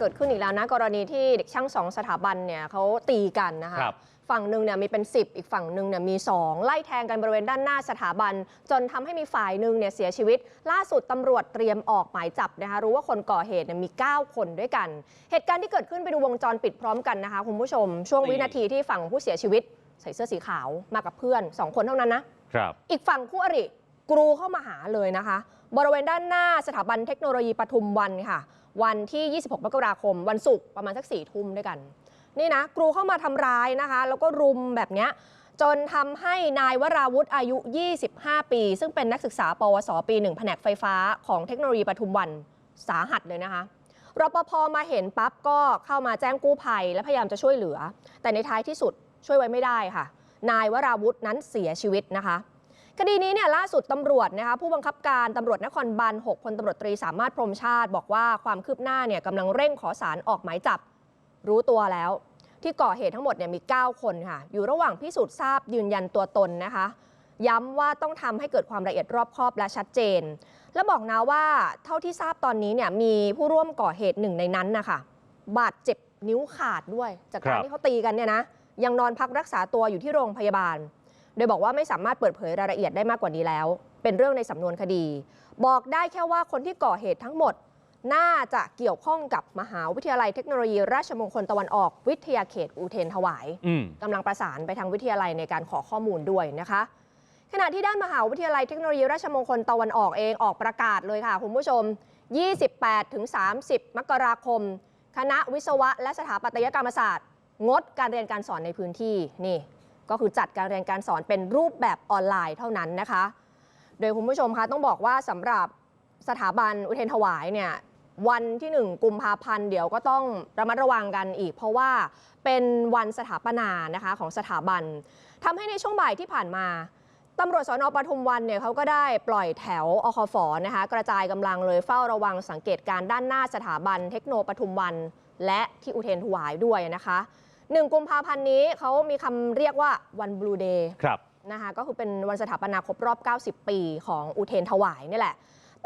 เกิดขึ้นอีกแล้วนะกรณีที่เด็กช่างสองสถาบันเนี่ยเขาตีกันนะคะครับ ฝั่งหนึ่งเนี่ยมีเป็น 10 อีกฝั่งหนึ่งเนี่ยมี 2 ไล่แทงกันบริเวณด้านหน้าสถาบัน จนทำให้มีฝ่ายหนึ่งเนี่ยเสียชีวิต ล่าสุดตำรวจเตรียมออกหมายจับนะคะรู้ว่าคนก่อเหตุเนี่ยมี 9 คนด้วยกัน เหตุการณ์ที่เกิดขึ้นไปดูวงจรปิดพร้อมกันนะคะคุณผู้ชม ช่วงนี่วินาทีที่ฝั่งผู้เสียชีวิต ใส่เสื้อสีขาวมากับเพื่อนสองคนเท่านั้นนะ ครับ อีกฝั่งคู่อริกรูเข้ามาหาเลยนะคะ บริเวณด้านหน้าสถาบันเทคโนโลยีปทุมวันค่ะ วันที่ 26 มกราคม วันศุกร์ประมาณสักสี่ทุ่มด้วยกัน นี่นะกรูเข้ามาทำร้ายนะคะ แล้วก็รุมแบบเนี้ยจนทำให้นายวราวุธอายุ 25 ปี ซึ่งเป็นนักศึกษา ปวส ปีหนึ่งแผนกไฟฟ้าของเทคโนโลยีปทุมวันสาหัสเลยนะคะรปภมาเห็นปั๊บก็เข้ามาแจ้งกู้ภัยและพยายามจะช่วยเหลือ แต่ในท้ายที่สุดช่วยไว้ไม่ได้ค่ะ นายวราวุธนั้นเสียชีวิตนะคะ คดีนี้เนี่ยล่าสุดตำรวจนะคะผู้บังคับการตำรวจนครบาล6พลตำรวจตรีสามารถพรหมชาติบอกว่าความคืบหน้าเนี่ยกำลังเร่งขอสารออกหมายจับ รู้ตัวแล้ว ที่ก่อเหตุทั้งหมดเนี่ยมี 9 คนค่ะ อยู่ระหว่างพิสูจน์ทราบยืนยันตัวตนนะคะ ย้ำว่าต้องทำให้เกิดความละเอียดรอบคอบและชัดเจน และบอกนะว่าเท่าที่ทราบตอนนี้เนี่ยมีผู้ร่วมก่อเหตุหนึ่งในนั้นนะคะบาดเจ็บนิ้วขาดด้วย จากการครับที่เขาตีกันเนี่ยนะยังนอนพักรักษาตัวอยู่ที่โรงพยาบาล โดยบอกว่าไม่สามารถเปิดเผยรายละเอียดได้มากกว่านี้แล้ว เป็นเรื่องในสำนวนคดี บอกได้แค่ว่าคนที่ก่อเหตุทั้งหมด น่าจะเกี่ยวข้องกับมหาวิทยาลัยเทคโนโลยี ราชมงคลตะวันออก วิทยาเขตอุเทนถวายอืม กำลังประสานไปทางวิทยาลัยในการขอข้อมูลด้วยนะคะ ขณะที่ด้านมหาวิทยาลัยเทคโนโลยีราชมงคลตะวันออกเองออกประกาศเลยค่ะคุณผู้ชม 28ถึง30 มกราคม คณะวิศวะและสถาปัตยกรรมศาสตร์ งดการเรียนการสอนในพื้นที่นี่ ก็คือจัดการเรียนการสอนเป็นรูปแบบออนไลน์เท่านั้นนะคะ โดยคุณผู้ชมคะต้องบอกว่าสำหรับสถาบันอุเทนถวายเนี่ยวันที่ 1 กุมภาพันธ์เดี๋ยวก็ต้องระมัดระวังกันอีก เพราะว่าเป็นวันสถาปนานะคะของสถาบันทำให้ในช่วงบ่ายที่ผ่านมาตำรวจสอนอปทุมวันเนี่ยเขาก็ได้ปล่อยแถวอคฟนะคะกระจายกำลังเลยเฝ้าระวังสังเกตการณ์ด้านหน้าสถาบันเทคโนปทุมวัน และที่อุเทนถวายด้วยนะคะ 1 กุมภาพันธ์นี้เขามีคำเรียกว่าวันบลูเดย์ครับนะคะก็คือเป็นวันสถาปนาครบรอบ 90 ปีของอุเทรนถวายนี่แหละ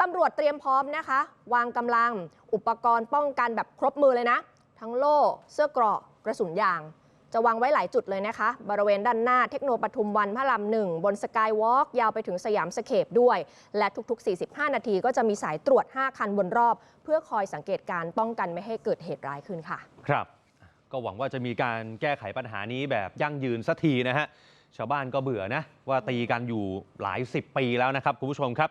ตำรวจเตรียมพร้อมนะคะ วางกำลังอุปกรณ์ป้องกันแบบครบมือเลยนะ ทั้งโล่ เสื้อเกราะกระสุนยาง จะวางไว้หลายจุดเลยนะคะ บริเวณด้านหน้าเทคโนปทุมวันพระรามหนึ่งบนสกายวอล์กยาวไปถึงสยามสเคปด้วย และทุกๆ 45 นาทีก็จะมีสายตรวจ 5 คันบนรอบ เพื่อคอยสังเกตการณ์ป้องกันไม่ให้เกิดเหตุร้ายขึ้นค่ะ ครับ ก็หวังว่าจะมีการแก้ไขปัญหานี้แบบยั่งยืนสักทีนะฮะ ชาวบ้านก็เบื่อนะ ว่าตีกันอยู่หลายสิบปีแล้วนะครับคุณผู้ชมครับ